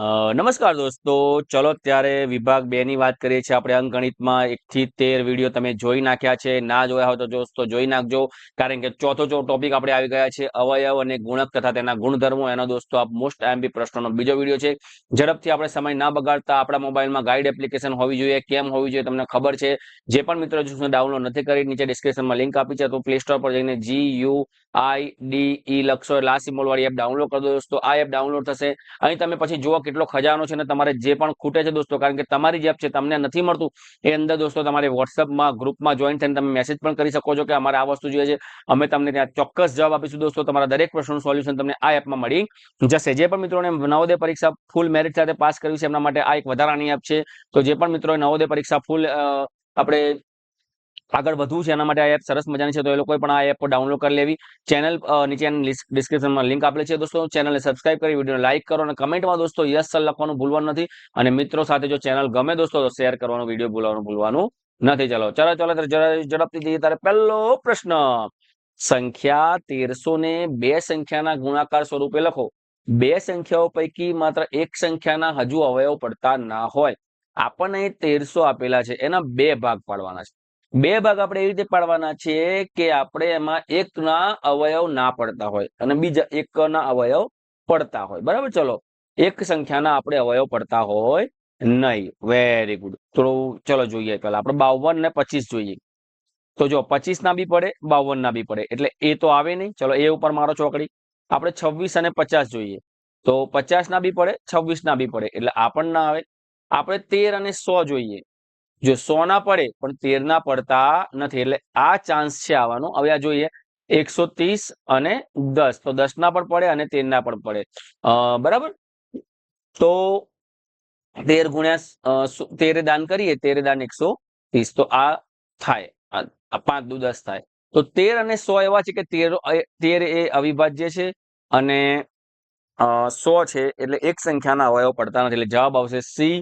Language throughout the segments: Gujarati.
નમસ્કાર દોસ્તો. ચલો ત્યારે વિભાગ બે ની વાત કરીએ છીએ આપણે અંકગણિતમાં. એક થી તેર વીડિયો તમે જોઈ નાખ્યા છે. ના જોયા હોય તો દોસ્તો જોઈ નાખજો. કારણ કે ચોથો ચો ટોપિક આપણે આવી ગયા છે. અવયવ અને ગુણક તથા તેના ગુણધર્મો. એનો દોસ્તો આ મોસ્ટ એમબી પ્રશ્નોનો બીજો વીડિયો છે. ઝડપથી આપણે સમય ના બગાડતા આપણા મોબાઈલમાં ગાઈડ એપ્લિકેશન હોવી જોઈએ, કેમ હોવી જોઈએ તમને ખબર છે. જે પણ મિત્રો જો ડાઉનલોડ નથી કરી, નીચે ડિસ્ક્રિપ્શનમાં લિંક આપી છે. તો પ્લે સ્ટોર પર જઈને G you I D E લખશો. એટલે વાળી એપ ડાઉનલોડ કરો દોસ્તો. આ એપ ડાઉનલોડ થશે. અહીં તમે પછી જુઓ કેટલો ખજાનો છે અને તમારે જે પણ ખૂટે છે દોસ્તો, કારણ કે તમારી જે એપ છે, તમને નથી મળતું. એ અંદર દોસ્તો તમારે વોટ્સઅપમાં ગ્રુપમાં જોઈન થઈને તમે મેસેજ પણ કરી શકો છો કે અમારે આ વસ્તુ જોઈએ છે. અમે તમને ત્યાં ચોક્કસ જવાબ આપીશું દોસ્તો. તમારા દરેક પ્રશ્નનું સોલ્યુશન તમને આ એપમાં મળી. જશે જે પણ મિત્રોને નવોદય પરીક્ષા ફૂલ મેરિટ સાથે પાસ કરવી છે, એમના માટે આ એક વધારાની એપ છે. તો જે પણ મિત્રોએ નવોદય પરીક્ષા ફૂલ આપણે આગળ વધવું છે, એના માટે આ એપ સરસ મજાની છે, તો એ લોકોએ પણ આ એપ ડાઉનલોડ કરી લેવી. ચેનલ નીચે ડિસ્ક્રિપ્શનમાં લિંક આપેલી છે, દોસ્તો. ચેનલને સબસ્ક્રાઇબ કરી, વિડીયોને લાઇક કરો અને કમેન્ટમાં દોસ્તો યસ સર લખવાનું ભૂલવાનું નથી. અને મિત્રો સાથે જો ચેનલ ગમે દોસ્તો, તો શેર કરવાનો, વીડિયો ભૂલવાનું ભૂલવાનું નથી. ચલો ચલો ચલો ઝડપથી જઈએ. તારે પહેલો પ્રશ્ન. સંખ્યા તેરસો ને બે સંખ્યાના ગુણાકાર સ્વરૂપે લખો. બે સંખ્યાઓ પૈકી માત્ર એક સંખ્યાના હજુ અવયવ પડતા ના હોય. આપણને તેરસો આપેલા છે. એના બે ભાગ પાડવાના છે. બે ભાગ આપણે એવી રીતે પાડવાના છે કે આપણે એમાં એકના અવયવ ના પડતા હોય અને બીજા એકના અવયવ પડતા હોય. બરાબર? ચલો. એક સંખ્યાના આપણે અવયવ પડતા હોય નહીં. વેરી ગુડ થોડું ચલો જોઈએ પેલા આપણે બાવન ને પચીસ જોઈએ. તો જો પચીસ ના બી પડે, બાવન ના બી પડે. એટલે એ તો આવે નહીં. ચલો, એ ઉપર મારો ચોકડી. આપણે છવ્વીસ અને પચાસ જોઈએ. તો પચાસ ના બી પડે, છવ્વીસ ના બી પડે. એટલે આ પણ ના આવે. આપણે તેર અને સો જોઈએ. જો સો ના પડે, પણ તેર ના પડતા નથી, એટલે આ ચાન્સ છે આવવાનો. હવે આ જોઈએ, એકસો અને દસ. તો દસ ના પણ પડે અને તેર ના પણ પડે. બરાબર? તો તેર ગુણ્યા તેરે દાન કરીએ, તેરે દાન એકસો ત્રીસ. તો આ થાય. પાંચ દુ દસ થાય. તો તેર અને સો એવા છે કે તેર તેર એ અવિભાજ્ય છે અને સો છે, એટલે એક સંખ્યાના અવયવ પડતા નથી. એટલે જવાબ આવશે સી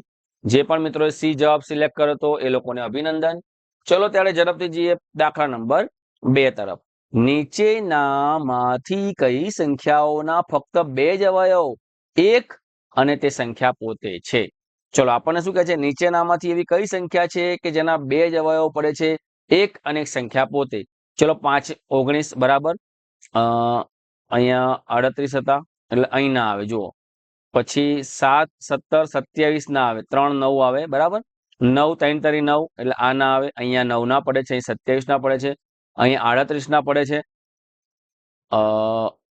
જે પણ મિત્રો સી જવાબ સિલેક્ટ કર્યો તો એ લોકોને અભિનંદન. ચલો ત્યારે ઝડપથી જઈએ દાખલા નંબર બે તરફ. નીચેનામાંથી કઈ સંખ્યાઓના ફક્ત બે જ અવયવ? એક અને તે સંખ્યા પોતે છે. ચલો આપણને શું કહે છે? નીચેનામાંથી એવી કઈ સંખ્યા છે કે જેના બે જ અવયવ પડે છે? એક અને સંખ્યા પોતે. ચલો પાંચ, ઓગણીસ, બરાબર? અહીંયા અડત્રીસ હતા. એટલે અહીં ના આવે, જુઓ. પછી સાત, સત્તર, સત્યાવીસ ના આવે. ત્રણ, નવ આવે. બરાબર? નવ, ત્રણ તરી નવ. એટલે આ ના આવે. અહીંયા નવ ના પડે છે. અહીં સત્યાવીસ ના પડે છે. અહીંયા આડત્રીસ ના પડે છે.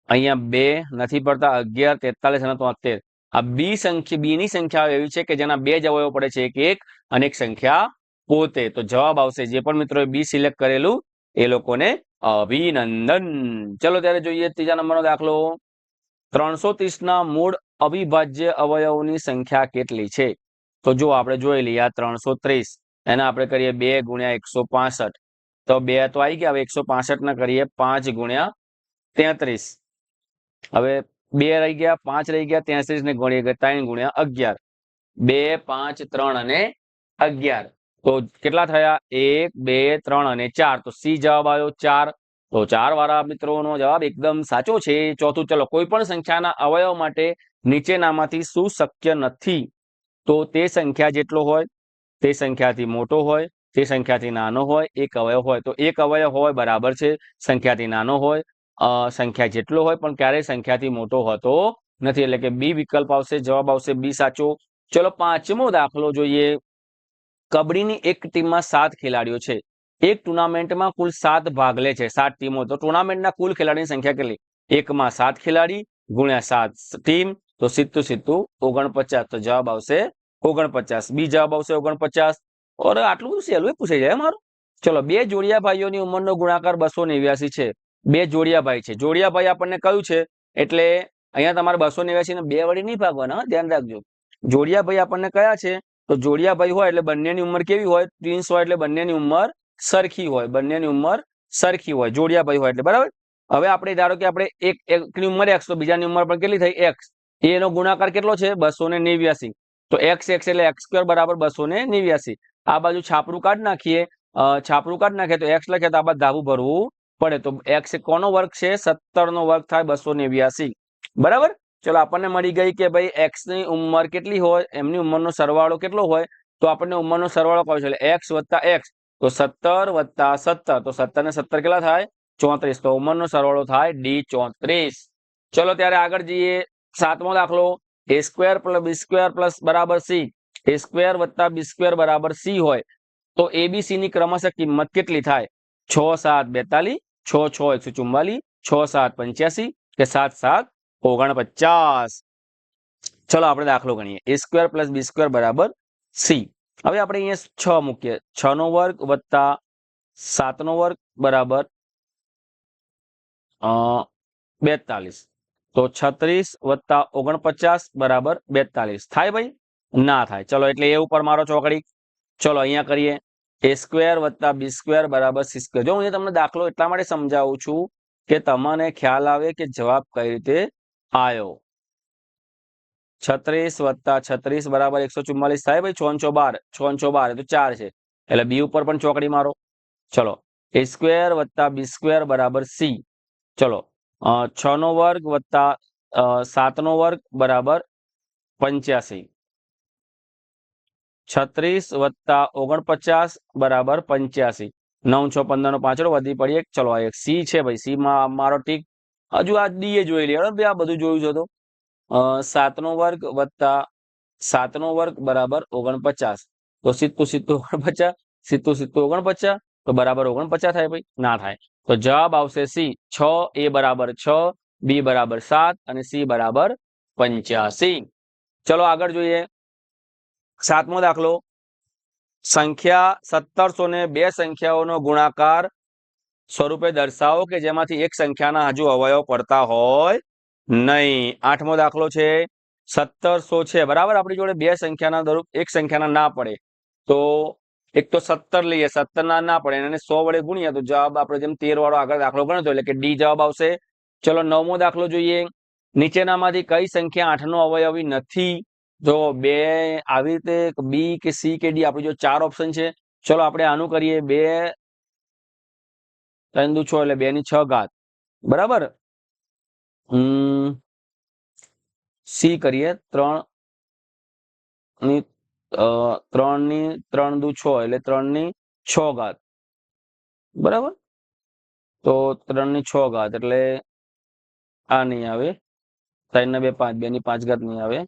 અહીંયા બે નથી પડતા. અગિયાર, તેતાલીસ અને તોતેર. આ બી સંખ્યા બી ની સંખ્યા એવી છે કે જેના બે જ અવયવ પડે છે. એક એક અને એક સંખ્યા પોતે તો જવાબ આવશે જે પણ મિત્રોએ બી સિલેક્ટ કરેલું, એ લોકોને અભિનંદન. ચલો, ત્યારે જોઈએ ત્રીજા નંબરનો દાખલો. ત્રણસો ત્રીસ ના મૂળ અવિભાજ્ય અવયવોની સંખ્યા કેટલી છે? તો જો આપણે જોઈ લઈએ આ ત્રણસો ત્રીસ, એને આપણે કરીએ બે ગુણ્યા એકસો પાસઠ. તો બે તો આવી ગયા એકસો પાસઠ ના કરીએ પાંચ ગુણ્યા તેત્રીસ. હવે બે રહી ગયા, પાંચ રહી ગયા, તેત્રીસ ને ગણીએ ત્રણ ગુણ્યા અગિયાર. બે, પાંચ, ત્રણ અને અગિયાર. તો કેટલા થયા? એક, બે, ત્રણ અને ચાર. તો સી જવાબ આવ્યો ચાર. તો ચાર વાળા મિત્રોનો જવાબ એકદમ સાચો છે. ચોથું, ચલો, કોઈ પણ સંખ્યાના અવયવ માટે નીચેનામાંથી શું શક્ય નથી, તો તે સંખ્યા જેટલો હોય, તે સંખ્યાથી મોટો હોય, તે સંખ્યાથી નાનો હોય, એક અવયવ હોય. તો એક અવયવ હોય બરાબર છે, સંખ્યાથી નાનો હોય સંખ્યા જેટલો હોય, પણ ક્યારેય સંખ્યાથી મોટો હોતો નથી. એટલે કે બી વિકલ્પ આવશે, જવાબ આવશે બી સાચો. ચલો પાંચમો દાખલો જોઈએ. કબડ્ડીની એક ટીમમાં સાત ખેલાડીઓ છે. એક ટુર્નામેન્ટમાં કુલ સાત ભાગ લે છે, સાત ટીમો. તો ટુર્નામેન્ટના કુલ ખેલાડીની સંખ્યા કેટલી? એકમાં સાત ખેલાડી ગુણ્યા સાત ટીમ. તો સીધું સીધું ઓગણપચાસ તો જવાબ આવશે ઓગણપચાસ. બી જવાબ આવશે ઓગણપચાસ. ઓર આટલું બધું સહેલું પૂછાઈ જાય મારું. ચલો, બે જોડિયા ભાઈઓની ઉંમરનો ગુણાકાર બસો નેવ્યાસી છે. બે જોડિયા ભાઈ છે. જોડિયા ભાઈ આપણને કયું છે? એટલે અહીંયા તમારે બસો નેવ્યાસી ને બે વળી નહીં ભાગવાના ધ્યાન રાખજો. જોડિયા ભાઈ આપણને કયા છે? તો જોડિયા ભાઈ હોય એટલે બંનેની ઉંમર કેવી હોય? ટ્વિન્સ હોય એટલે બંનેની ઉંમર સરખી હોય. બંનેની ઉંમર સરખી હોય. જોડિયા ભાઈ હોય એટલે બરાબર? હવે આપણે ધારો કે આપણે એક, એકની ઉંમર એક્સ તો બીજાની ઉંમર પણ કેટલી થઈ? એક્સ એનો ગુણાકાર કેટલો છે? બસો ને નેવ્યાસી. તો એક્સ એક્સ એટલે એક્સ સ્ક્વેર બરાબર બસો ને નેવ્યાસી. આ બાજુ છાપરું કાઢ નાખીએ. છાપરું કાઢ નાખીએ તો એક્સ લખે તો આ બાજુ ધાબુ ભરવું પડે. તો એક્સ કોનો વર્ગ છે? સત્તર નો વર્ગ થાય બસો નેવ્યાસી. બરાબર? ચલો આપણને મળી ગઈ કે ભાઈ એક્સની ઉંમર કેટલી હોય? એમની ઉંમરનો સરવાળો કેટલો હોય? તો આપણને ઉંમરનો સરવાળો કયો છે? એક્સ વત્તા એક્સ. તો સત્તર વત્તા સત્તર. તો સત્તર ને સત્તર કેટલા થાય? ચોત્રીસ. તો ઉંમરનો સરવાળો થાય ડી ચોત્રીસ. ચલો ત્યારે આગળ જઈએ. સાતમો દાખલો A square plus B square plus બરાબર સી એ સ્ક્વેર વત્તા બી સ્ક્વેર બરાબર સી હોય. તો એબીસી ની ક્રમશઃ કિંમત કેટલી થાય? છ, સાત, બેતાલીસ, છ છ, એકસો ચુમ્માલીસ છ, સાત, પંચ્યાસી કે સાત સાત, ઓગણપચાસ. ચલો આપણે દાખલો ગણીએ. A square plus B square બરાબર સી હવે આપણે અહીંયા છ મૂકીએ. છ નો વર્ગ વત્તા સાત નો વર્ગ બરાબર બેતાલીસ. તો છત્રીસ વત્તા ઓગણપચાસ બરાબર બેતાલીસ. થાય ભાઈ? ના થાય. ચલો, એટલે એ ઉપર મારો ચોકડી. ચલો, અહીંયા કરીએ. એ સ્ક્વેર વત્તા બી સ્ક્વેર બરાબર સી સ્ક્વેર. જો, હું તમને દાખલો એટલા માટે સમજાવું છું કે તમને ખ્યાલ આવે કે જવાબ કઈ રીતે આવ્યો છત્રીસ વત્તા છત્રીસ બરાબર એકસો ચુમ્માલીસ થાય ભાઈ? છ છ બાર છ છ બાર તો ચાર છે. એટલે બી ઉપર પણ ચોકડી મારો. ચલો, એ સ્ક્વેર વત્તા બી સ્ક્વેર બરાબર સી. ચલો છ નો વર્ગ વત્તા સાત નો વર્ગ બરાબર પંચ્યાસી. છત્રીસ વત્તા ઓગણપચાસ બરાબર પંચ્યાસી. નવ, છ, પંદર નો પાંચડો વધી પડી એક ચલો એક સી છે ભાઈ. સી માં મારો ટીક. હજુ આ ડી એ જોઈ લે ભાઈ આ બધું જોયું છે તો. સાત નો વર્ગ વત્તા સાત નો વર્ગ બરાબર ઓગણપચાસ. તો સિત્તું સિત્તું ઓગણપચાસ સીતું સિત્તું ઓગણપચાસ. તો બરાબર ઓગણપચાસ થાય ભાઈ? ના થાય. તો જવાબ આવશે સી. છ, એ બરાબર છ, બી બરાબર સાત અને સી બરાબર પંચ્યાસી. ચલો આગળ જોઈએ. સાતમો દાખલો. સંખ્યા સત્તરસો ને બે સંખ્યાઓનો ગુણાકાર સ્વરૂપે દર્શાવો કે જેમાંથી એક સંખ્યાના હજુ અવયવ પડતા હોય નહીં. આઠમો દાખલો છે. સત્તરસો છે. બરાબર? આપણી જોડે બે સંખ્યાના દરૂપ એક સંખ્યાના ના પડે. તો એક તો સત્તર લઈએ, સત્તર ના ના પડે એને સો વડે ગુણીએ તો જવાબ આપણે જેમ તેર વાળો આગળ દાખલો ગણ્યો હતો, એટલે કે ડી જવાબ આવશે. ચલો નવમો દાખલો જોઈએ. નીચેનામાંથી કઈ સંખ્યા આઠ નો અવયવી નથી? જો બે આવી રીતે બી કે સી કે ડી, આપણી જો ચાર ઓપ્શન છે. ચલો આપણે આનું કરીએ. બે, ત્રણ દુ છ, એટલે બે ની છ ઘાત. બરાબર? હમ. સી કરીએ, ત્રણ, ની ત્રણની ત્રણ દુ છ એટલે ત્રણની છ ઘાત. બરાબર? તો ત્રણની છ ઘાત એટલે આ નહીં આવે. ત્રણ બે પાંચ બે ની પાંચ ઘાત નહીં આવે.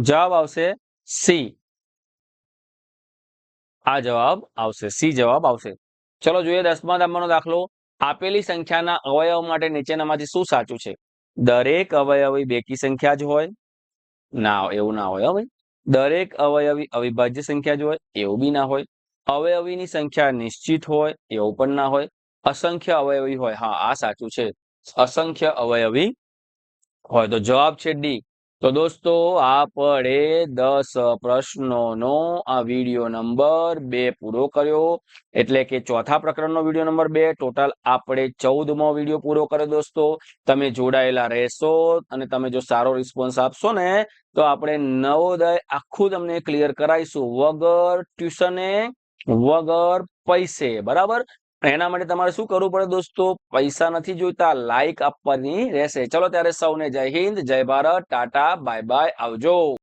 જવાબ આવશે સી. આ જવાબ આવશે, સી જવાબ આવશે. ચલો જોઈએ દસમા નંબરનો દાખલો. આપેલી સંખ્યાના અવયવ માટે નીચેનામાંથી શું સાચું છે? દરેક અવયવી બેકી સંખ્યા જ હોય. ના, એવું ના હોય ભાઈ. દરેક અવયવી અવિભાજ્ય સંખ્યા જ હોય, એવું બી ના હોય. અવયવીની સંખ્યા નિશ્ચિત હોય, એવું પણ ના હોય. અસંખ્ય અવયવી હોય, હા, આ સાચું છે. અસંખ્ય અવયવી હોય તો જવાબ છે ડી. તો દોસ્તો, આપણે દસ પ્રશ્નોનો આ વીડિયો નંબર બે પૂરો કર્યો. એટલે કે ચોથા પ્રકરણનો વીડિયો નંબર બે, ટોટલ આપણે ચૌદમો વીડિયો પૂરો કર્યો દોસ્તો. તમે જોડાયેલા રહેશો અને તમે જો સારો રિસ્પોન્સ આપશો ને, તો આપણે નવોદય આખું તમને ક્લિયર કરાવીશું વગર ટ્યુશને, વગર પૈસે, બરાબર? એના માટે તમારે શું કરવું પડે દોસ્તો? પૈસા નથી જોઈતા લાઈક આપવાની રહેશે. ચલો ત્યારે સૌને જય હિન્દ, જય ભારત, ટાટા, બાય બાય, આવજો.